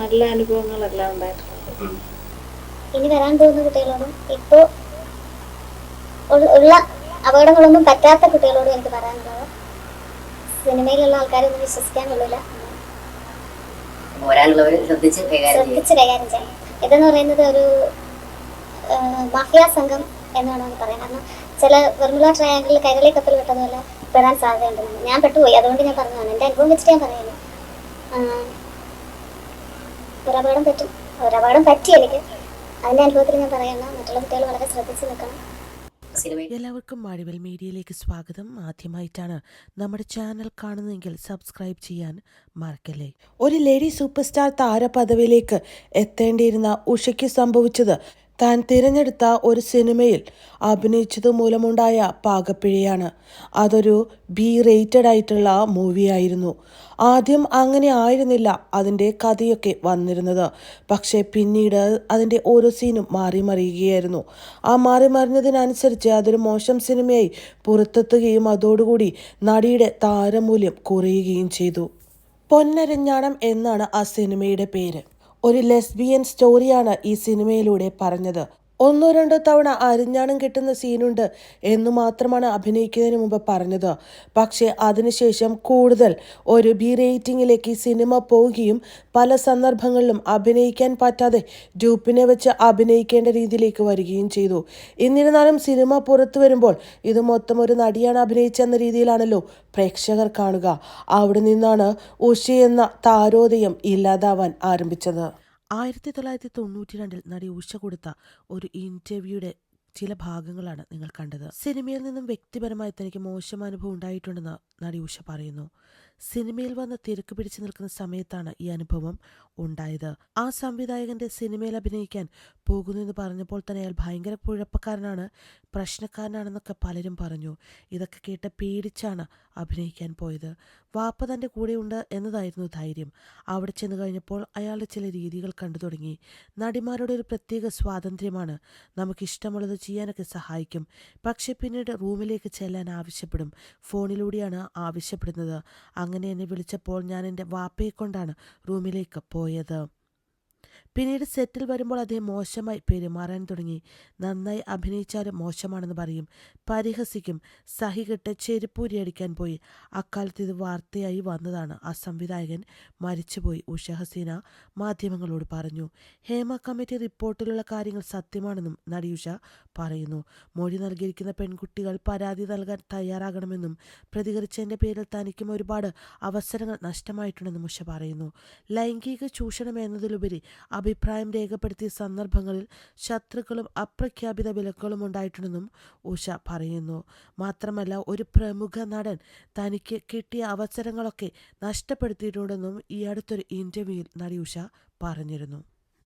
നല്ല അനുഭവങ്ങളെല്ലാം ഉണ്ടായിട്ടുണ്ട്. ഉം. ഇനി വരാൻ പോകുന്ന കുട്ടികളോടും ഇപ്പോൾ ഉള്ള അപകടങ്ങളൊന്നും പറ്റാത്ത കുട്ടികളോടും എനിക്ക് പറയാനുള്ളത്. സിനിമയിലുള്ള ആൾക്കാരൊന്നും വിശ്വസിക്കാൻ കൊള്ളില്ല വരാനുള്ളവർ ശ്രദ്ധിച്ച് കൈകാര്യം ചെയ്യാം ചെയ്യണം. ഇതെന്ന് പറയുന്നത് ഒരു മാഫിയ സംഘം എന്നാണ് നമുക്ക് പറയാം കാരണം ചില വെർമുല ട്രയാങ്കിളിൽ കൈരളി കപ്പൽ വിട്ടതുപോലെ പെടാൻ സാധ്യതയുണ്ട്. ഞാൻ പെട്ടുപോയി. അതുകൊണ്ട് ഞാൻ പറഞ്ഞതാണ്. എന്റെ അനുഭവം വെച്ചിട്ട് ഞാൻ പറയുന്നു. ഒരപകടം പറ്റും. ഒരപകടം പറ്റി എനിക്ക് അതിന്റെ അനുഭവത്തിൽ ഞാൻ പറയണം മറ്റുള്ള കുട്ടികൾ വളരെ ശ്രദ്ധിച്ച് നിൽക്കണം. എല്ലാവർക്കും മഴവിൽ മീഡിയയിലേക്ക് സ്വാഗതം. ആദ്യമായിട്ടാണ് നമ്മുടെ ചാനൽ കാണുന്നതെങ്കിൽ സബ്സ്ക്രൈബ് ചെയ്യാൻ മറക്കല്ലേ. ഒരു ലേഡി സൂപ്പർ സ്റ്റാർ താരപദവിയിലേക്ക് എത്തേണ്ടിയിരുന്ന ഉഷയ്ക്ക് സംഭവിച്ചത് താൻ തിരഞ്ഞെടുത്ത ഒരു സിനിമയിൽ അഭിനയിച്ചത് മൂലമുണ്ടായ പാകപ്പിഴയാണ്. അതൊരു ബി റേറ്റഡ് ആയിട്ടുള്ള മൂവിയായിരുന്നു. ആദ്യം അങ്ങനെ ആയിരുന്നില്ല അതിന്റെ കഥയൊക്കെ വന്നിരുന്നത്. പക്ഷേ പിന്നീട് അതിന്റെ ഓരോ സീനും മാറി മറിയുകയായിരുന്നു. ആ മാറി മറിഞ്ഞതിനനുസരിച്ച് അതൊരു മോശം സിനിമയായി പുറത്തെത്തുകയും അതോടുകൂടി നടിയുടെ താരമൂല്യം കുറയുകയും ചെയ്തു. പൊന്നരഞ്ഞാണം എന്നാണ് ആ സിനിമയുടെ പേര്. ഒരു ലെസ്ബിയൻ സ്റ്റോറിയാണ് ഈ സിനിമയിലൂടെ പറഞ്ഞത്. ഒന്നോ രണ്ടോ തവണ അരിഞ്ഞാണം കിട്ടുന്ന സീനുണ്ട് എന്നു മാത്രമാണ് അഭിനയിക്കുന്നതിന് മുമ്പ് പറഞ്ഞത്. പക്ഷേ അതിനുശേഷം കൂടുതൽ ഒരു ബി റേറ്റിംഗിലേക്ക് സിനിമ പോവുകയും പല സന്ദർഭങ്ങളിലും അഭിനയിക്കാൻ പറ്റാതെ ഡ്യൂപ്പിനെ വെച്ച് അഭിനയിക്കേണ്ട രീതിയിലേക്ക് വരികയും ചെയ്തു. എന്നിരുന്നാലും സിനിമ പുറത്തു വരുമ്പോൾ ഇത് മൊത്തം ഒരു നടിയാണ് അഭിനയിച്ചെന്ന രീതിയിലാണല്ലോ പ്രേക്ഷകർ കാണുക. അവിടെ നിന്നാണ് ഉഷ എന്ന താരോദയം ഇല്ലാതാവാൻ ആരംഭിച്ചത്. ആയിരത്തി തൊള്ളായിരത്തി തൊണ്ണൂറ്റി രണ്ടിൽ നടി ഉഷ കൊടുത്ത ഒരു ഇന്റർവ്യൂയുടെ ചില ഭാഗങ്ങളാണ് നിങ്ങൾ കണ്ടത്. സിനിമയിൽ നിന്നും വ്യക്തിപരമായി തനിക്ക് മോശം അനുഭവം ഉണ്ടായിട്ടുണ്ടെന്ന് നടി ഉഷ പറയുന്നു. സിനിമയിൽ വന്ന് തിരക്ക് പിടിച്ചു നിൽക്കുന്ന സമയത്താണ് ഈ അനുഭവം ഉണ്ടായത്. ആ സംവിധായകന്റെ സിനിമയിൽ അഭിനയിക്കാൻ പോകുന്നു എന്ന് പറഞ്ഞപ്പോൾ തന്നെ അയാൾ ഭയങ്കര കുഴപ്പക്കാരനാണ് പ്രശ്നക്കാരനാണെന്നൊക്കെ പലരും പറഞ്ഞു. ഇതൊക്കെ കേട്ട് പേടിച്ചാണ് അഭിനയിക്കാൻ പോയത്. വാപ്പ തന്റെ കൂടെയുണ്ട് എന്നതായിരുന്നു ധൈര്യം. അവിടെ ചെന്ന് കഴിഞ്ഞപ്പോൾ അയാളുടെ ചില രീതികൾ കണ്ടു തുടങ്ങി. നടിമാരുടെ ഒരു പ്രത്യേക സ്വാതന്ത്ര്യമാണ്. നമുക്ക് ഇഷ്ടമുള്ളത് ചെയ്യാനൊക്കെ സഹായിക്കും. പക്ഷെ പിന്നീട് റൂമിലേക്ക് ചെല്ലാൻ ആവശ്യപ്പെടും. ഫോണിലൂടെയാണ് ആവശ്യപ്പെടുന്നത്. അങ്ങനെ എന്നെ വിളിച്ചപ്പോൾ ഞാൻ എന്റെ വാപ്പയെ കൊണ്ടാണ് റൂമിലേക്ക് പോയത്. പിന്നീട് സെറ്റിൽ വരുമ്പോൾ അദ്ദേഹം മോശമായി പെരുമാറാൻ തുടങ്ങി. നന്നായി അഭിനയിച്ചാലും മോശമാണെന്ന് പറയും. പരിഹസിക്കും. സഹികെട്ട് ചെരുപ്പൂരി അടിക്കാൻ പോയി. അക്കാലത്ത് ഇത് വാർത്തയായി വന്നതാണ്. ആ സംവിധായകൻ മരിച്ചുപോയി. ഉഷ ഹസീന മാധ്യമങ്ങളോട് പറഞ്ഞു. ഹേമ കമ്മിറ്റി റിപ്പോർട്ടിലുള്ള കാര്യങ്ങൾ സത്യമാണെന്നും നടി ഉഷ പറയുന്നു. മൊഴി നൽകിയിരിക്കുന്ന പെൺകുട്ടികൾ പരാതി നൽകാൻ തയ്യാറാകണമെന്നും പ്രതികരിച്ചതിന്റെ പേരിൽ തനിക്കും ഒരുപാട് അവസരങ്ങൾ നഷ്ടമായിട്ടുണ്ടെന്നും ഉഷ പറയുന്നു. ലൈംഗിക ചൂഷണം എന്നതിലുപരി അഭിപ്രായം രേഖപ്പെടുത്തിയ സന്ദർഭങ്ങളിൽ ശത്രുക്കളും അപ്രഖ്യാപിത വിലക്കുകളും ഉണ്ടായിട്ടുണ്ടെന്നും ഉഷ പറയുന്നു. മാത്രമല്ല ഒരു പ്രമുഖ നടൻ തനിക്ക് കിട്ടിയ അവസരങ്ങളൊക്കെ നഷ്ടപ്പെടുത്തിയിട്ടുണ്ടെന്നും ഈ അടുത്തൊരു ഇന്റർവ്യൂവിൽ നടി ഉഷ പറഞ്ഞിരുന്നു.